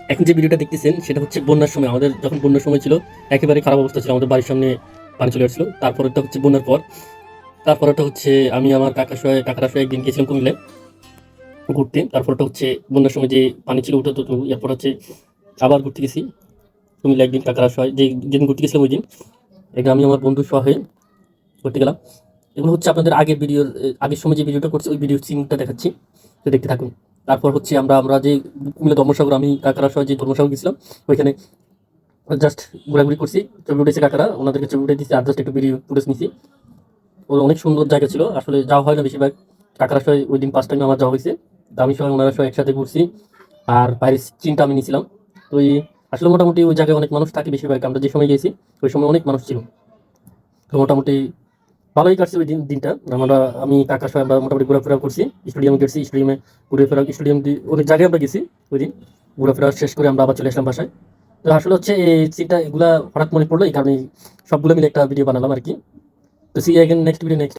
এখন যে ভিডিওটা দেখতেছেন, সেটা হচ্ছে বন্যার সময়। আমাদের যখন বন্যার সময় ছিল, একেবারে খারাপ অবস্থা ছিল। আমাদের বাড়ির সামনে পানি চলে আসছিল তারপরেরটা হচ্ছে বন্যার পর। তারপরেটা হচ্ছে আমি আমার কাকার সঙ্গে কাকার সঙ্গে একদিন গেছিলাম কুমিল্লে ঘুরতে। তারপরটা হচ্ছে বন্যার সময় যে পানি ছিল ওটা তো এরপর হচ্ছে আবার ঘুরতে গেছি। কুমিল্লে একদিন কাকার সবাই যে যেদিন ঘুরতে গেছিলাম ওই দিন এটা আমি আমার বন্ধু সহ হয়ে ঘুরতে গেলাম। এগুলো হচ্ছে আপনাদের আগের ভিডিওর আগের সময় যে ভিডিওটা করছে, ওই ভিডিওর সিনটা দেখাচ্ছি। তো দেখতে থাকুন। তারপর হচ্ছে আমরা আমরা যে কুমিল্লা ধর্মসাগর আমি কাকারা সহ যে ধর্মসাগর গেছিলাম, ওইখানে জাস্ট ঘোরাঘুরি করছি, ছবি উঠেছে কাকারা, ওনাদেরকে ছবি উঠে দিচ্ছি আর জাস্ট একটু ভিডিও ফুটেজ নিছি। ওর অনেক সুন্দর জায়গা ছিল, আসলে যাওয়া হয় না বেশিরভাগ, কাকারা সহ ওই দিন পাঁচ টাইম আমার যাওয়া হয়েছে। তো আমি সবাই ওনারা সহ একসাথে ঘুরছি, আর বাইরের চিনটা আমি নিয়েছিলাম তো এই, আসলে মোটামুটি ওই জায়গায় অনেক মানুষ থাকে বেশিরভাগ, আমরা যে সময় গেছি, ওই সময় অনেক মানুষ ছিল। তো মোটামুটি ভালোই কাটছে ওই দিন, দিনটা। আমরা, আমি কাকার সবাই আমরা মোটামুটি ঘোরাফেরা করছি। স্টেডিয়ামে গেছি, স্টেডিয়ামে ঘুরে ফেরা, স্টেডিয়াম অনেক জায়গায় আমরা গেছি ওই দিন। ঘোরাফেরা শেষ করে আমরা আবার চলে আসলাম বাসায়। তো আসলে হচ্ছে এই সিনটা এগুলা হঠাৎ মনে পড়ল, এই কারণে সবগুলো মিলে একটা ভিডিও বানালাম আর কি। তো see again next video next